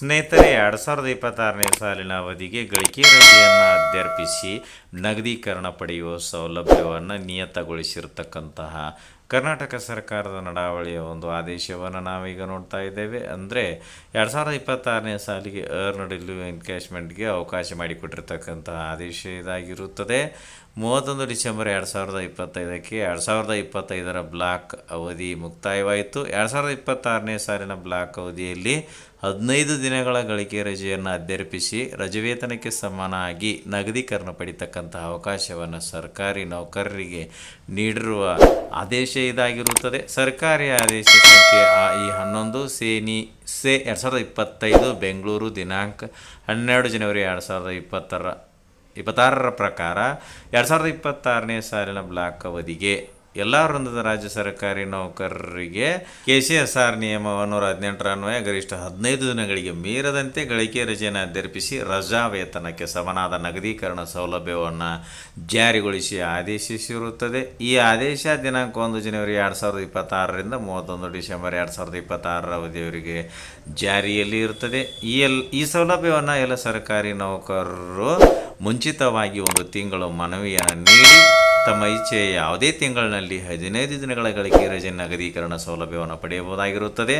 ಸ್ನೇಹಿತರೆ ಎರಡು ಸಾವಿರದ ಇಪ್ಪತ್ತಾರನೇ ಸಾಲಿನ ಅವಧಿಗೆ ಗಳಿಕೆ ರಜೆಯನ್ನು ಅಧ್ಯರ್ಪಿಸಿ ನಗದೀಕರಣ ಪಡೆಯುವ ಸೌಲಭ್ಯವನ್ನು ನಿಯತಗೊಳಿಸಿರ್ತಕ್ಕಂತಹ ಕರ್ನಾಟಕ ಸರ್ಕಾರದ ನಡಾವಳಿಯ ಒಂದು ಆದೇಶವನ್ನು ನಾವೀಗ ನೋಡ್ತಾ ಇದ್ದೇವೆ. ಅಂದರೆ ಎರಡು ಸಾವಿರದ ಇಪ್ಪತ್ತಾರನೇ ಸಾಲಿಗೆ ಅರ್ನಡ್ ಲಿವ್ ಎನ್ಕ್ಯಾಶ್ಮೆಂಟ್ಗೆ ಅವಕಾಶ ಮಾಡಿಕೊಟ್ಟಿರ್ತಕ್ಕಂತಹ ಆದೇಶ ಇದಾಗಿರುತ್ತದೆ. ಮೂವತ್ತೊಂದು ಡಿಸೆಂಬರ್ ಎರಡು ಸಾವಿರದ ಇಪ್ಪತ್ತೈದಕ್ಕೆ ಎರಡು ಸಾವಿರದ ಇಪ್ಪತ್ತೈದರ ಬ್ಲಾಕ್ ಅವಧಿ ಮುಕ್ತಾಯವಾಯಿತು. ಎರಡು ಸಾವಿರದ ಇಪ್ಪತ್ತಾರನೇ ಸಾಲಿನ ಬ್ಲಾಕ್ ಅವಧಿಯಲ್ಲಿ ಹದಿನೈದು ದಿನಗಳ ಗಳಿಕೆ ರಜೆಯನ್ನು ಅಧ್ಯರ್ಪಿಸಿ ರಜವೇತನಕ್ಕೆ ವೇತನಕ್ಕೆ ಸಮಾನಾಗಿ ನಗದೀಕರಣ ಪಡಿತಕ್ಕಂತಹ ಅವಕಾಶವನ್ನು ಸರ್ಕಾರಿ ನೌಕರರಿಗೆ ನೀಡಿರುವ ಆದೇಶ ಇದಾಗಿರುತ್ತದೆ ಸರ್ಕಾರಿ ಆದೇಶ ಸಂಖ್ಯೆ ಆ ಇ ಹನ್ನೊಂದು, ಸೇನಿ, ಸೆ ಎರಡು ಸಾವಿರದ ಇಪ್ಪತ್ತೈದು, ಬೆಂಗಳೂರು ದಿನಾಂಕ ಹನ್ನೆರಡು ಜನವರಿ ಎರಡು ಸಾವಿರದ ಇಪ್ಪತ್ತರ, ಇಪ್ಪತ್ತಾರರ ಪ್ರಕಾರ ಎರಡು ಸಾವಿರದ ಇಪ್ಪತ್ತಾರನೇ ಸಾಲಿನ ಬ್ಲಾಕ್ ಅವಧಿಗೆ ಎಲ್ಲ ವೃಂದದ ರಾಜ್ಯ ಸರ್ಕಾರಿ ನೌಕರರಿಗೆ ಕೆ ಸಿ ಎಸ್ ಆರ್ ನಿಯಮ ನೂರ ಹದಿನೆಂಟರ ಅನ್ವಯ ಗರಿಷ್ಠ ಹದಿನೈದು ದಿನಗಳಿಗೆ ಮೀರದಂತೆ ಗಳಿಕೆ ರಜೆಯನ್ನು ಅಧ್ಯರ್ಪಿಸಿ ರಜಾ ವೇತನಕ್ಕೆ ಸಮನಾದ ನಗದೀಕರಣ ಸೌಲಭ್ಯವನ್ನು ಜಾರಿಗೊಳಿಸಿ ಆದೇಶಿಸಿರುತ್ತದೆ. ಈ ಆದೇಶ ದಿನಾಂಕ ಒಂದು ಜನವರಿ ಎರಡು ಸಾವಿರದ ಇಪ್ಪತ್ತಾರರಿಂದ ಮೂವತ್ತೊಂದು ಡಿಸೆಂಬರ್ ಎರಡು ಸಾವಿರದ ಇಪ್ಪತ್ತಾರರ ಅವಧಿಯವರಿಗೆ ಜಾರಿಯಲ್ಲಿ ಇರುತ್ತದೆ. ಈ ಎಲ್, ಈ ಸೌಲಭ್ಯವನ್ನು ಎಲ್ಲ ಸರ್ಕಾರಿ ನೌಕರರು ಮುಂಚಿತವಾಗಿ ಒಂದು ತಿಂಗಳು ಮನವಿಯನ್ನು ನೀಡಿ ತಮ್ಮ ಇಚ್ಛೆಯ ಯಾವುದೇ ತಿಂಗಳಿನಲ್ಲಿ ಹದಿನೈದು ದಿನಗಳ ಗಳಿಕೆ ರಜೆ ನಗದೀಕರಣ ಸೌಲಭ್ಯವನ್ನು ಪಡೆಯಬಹುದಾಗಿರುತ್ತದೆ.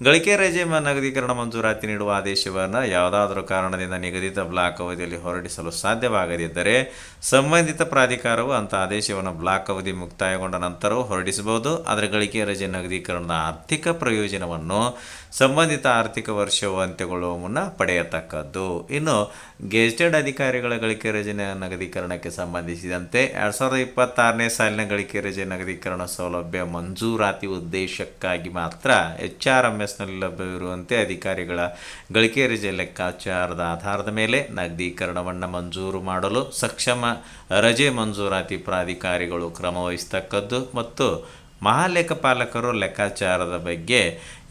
ಗಳಿಕೆ ರಜೆ ನಗದೀಕರಣ ಮಂಜೂರಾತಿ ನೀಡುವ ಆದೇಶವನ್ನು ಯಾವುದಾದರೂ ಕಾರಣದಿಂದ ನಿಗದಿತ ಬ್ಲಾಕ್ ಅವಧಿಯಲ್ಲಿ ಹೊರಡಿಸಲು ಸಾಧ್ಯವಾಗದಿದ್ದರೆ ಸಂಬಂಧಿತ ಪ್ರಾಧಿಕಾರವು ಅಂಥ ಆದೇಶವನ್ನು ಬ್ಲಾಕ್ ಅವಧಿ ಮುಕ್ತಾಯಗೊಂಡ ನಂತರವೂ ಹೊರಡಿಸಬಹುದು. ಆದರೆ ಗಳಿಕೆ ರಜೆ ನಗದೀಕರಣದ ಆರ್ಥಿಕ ಪ್ರಯೋಜನವನ್ನು ಸಂಬಂಧಿತ ಆರ್ಥಿಕ ವರ್ಷವು ಅಂತ್ಯಗೊಳ್ಳುವ ಮುನ್ನ ಪಡೆಯತಕ್ಕದ್ದು. ಇನ್ನು ಗೆಜೆಟೆಡ್ ಅಧಿಕಾರಿಗಳ ಗಳಿಕೆ ರಜೆ ನಗದೀಕರಣಕ್ಕೆ ಸಂಬಂಧಿಸಿದಂತೆ ಎರಡು ಸಾವಿರದ ಇಪ್ಪತ್ತಾರನೇ ಸಾಲಿನ ಗಳಿಕೆ ರಜೆ ನಗದೀಕರಣ ಸೌಲಭ್ಯ ಮಂಜೂರಾತಿ ಉದ್ದೇಶಕ್ಕಾಗಿ ಮಾತ್ರ ಎಚ್ ಆರ್ ಎಂ ಎಸ್ನಲ್ಲಿ ಲಭ್ಯವಿರುವಂತೆ ಅಧಿಕಾರಿಗಳ ಗಳಿಕೆ ರಜೆ ಲೆಕ್ಕಾಚಾರದ ಆಧಾರದ ಮೇಲೆ ನಗದೀಕರಣವನ್ನು ಮಂಜೂರು ಮಾಡಲು ಸಕ್ಷಮ ರಜೆ ಮಂಜೂರಾತಿ ಪ್ರಾಧಿಕಾರಿಗಳು ಕ್ರಮವಹಿಸತಕ್ಕದ್ದು ಮತ್ತು ಮಹಾಲೇಖಪಾಲಕರು ಲೆಕ್ಕಾಚಾರದ ಬಗ್ಗೆ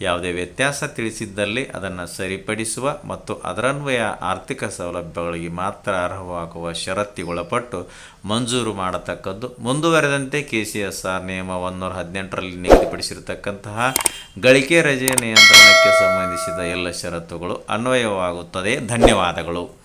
ಯಾವುದೇ ವ್ಯತ್ಯಾಸ ತಿಳಿಸಿದ್ದಲ್ಲಿ ಅದನ್ನು ಸರಿಪಡಿಸುವ ಮತ್ತು ಅದರನ್ವಯ ಆರ್ಥಿಕ ಸೌಲಭ್ಯಗಳಿಗೆ ಮಾತ್ರ ಅರ್ಹವಾಗುವ ಷರತ್ತಿಗೊಳಪಟ್ಟು ಮಂಜೂರು ಮಾಡತಕ್ಕದ್ದು. ಮುಂದುವರೆದಂತೆ ಕೆ ಸಿ ಎಸ್ ಆರ್ ನಿಯಮ ಒಂದೂರ ಹದಿನೆಂಟರಲ್ಲಿ ನಿಗದಿಪಡಿಸಿರತಕ್ಕಂತಹ ಗಳಿಕೆ ರಜೆ ನಿಯಂತ್ರಣಕ್ಕೆ ಸಂಬಂಧಿಸಿದ ಎಲ್ಲ ಷರತ್ತುಗಳು ಅನ್ವಯವಾಗುತ್ತದೆ. ಧನ್ಯವಾದಗಳು.